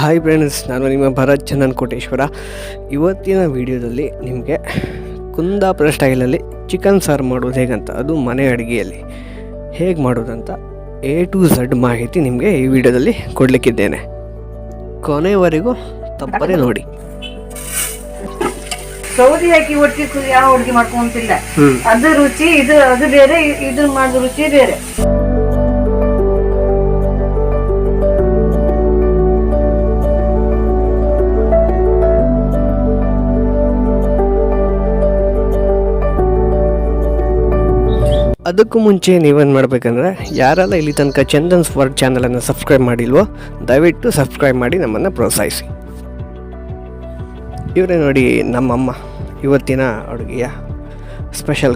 Hi friends ನಾನು ನಿಮ್ಮ ಭರತ್ ಚಂದನ್ ಕೋಟೇಶ್ವರ. ಇವತ್ತಿನ ವಿಡಿಯೋದಲ್ಲಿ ನಿಮಗೆ ಕುಂದಾಪುರ ಸ್ಟೈಲಲ್ಲಿ ಚಿಕನ್ ಸಾರು ಮಾಡೋದು ಹೇಗಂತ ಅದು ಮನೆ ಅಡುಗೆಯಲ್ಲಿ ಹೇಗೆ ಮಾಡೋದಂತ ಎ ಟು ಝಡ್ ಮಾಹಿತಿ ನಿಮಗೆ ಈ ವಿಡಿಯೋದಲ್ಲಿ ಕೊಡಲಿಕ್ಕಿದ್ದೇನೆ. ಕೊನೆವರೆಗೂ ತಪ್ಪದೇ ನೋಡಿ. ಸೌದಿ ಹಾಕಿ ಒಟ್ಟಿ ಯಾವ ಅಡುಗೆ ಮಾಡ್ಕೊಂತಿಲ್ಲ. ಅದು ರುಚಿ ಇದು ಅದು ಬೇರೆ ಇದು ಮಾಡಿದ ರುಚಿ ಬೇರೆ. ಅದಕ್ಕೂ ಮುಂಚೆ ನೀವೇನು ಮಾಡಬೇಕಂದ್ರೆ, ಯಾರೆಲ್ಲ ಇಲ್ಲಿ ತನಕ ಚಂದನ್ಸ್ ವರ್ಡ್ ಚಾನಲನ್ನು ಸಬ್ಸ್ಕ್ರೈಬ್ ಮಾಡಿಲ್ವೋ, ದಯವಿಟ್ಟು ಸಬ್ಸ್ಕ್ರೈಬ್ ಮಾಡಿ ನಮ್ಮನ್ನು ಪ್ರೋತ್ಸಾಹಿಸಿ. ಇವರೇ ನೋಡಿ ನಮ್ಮಮ್ಮ, ಇವತ್ತಿನ ಅಡುಗೆಯ ಸ್ಪೆಷಲ್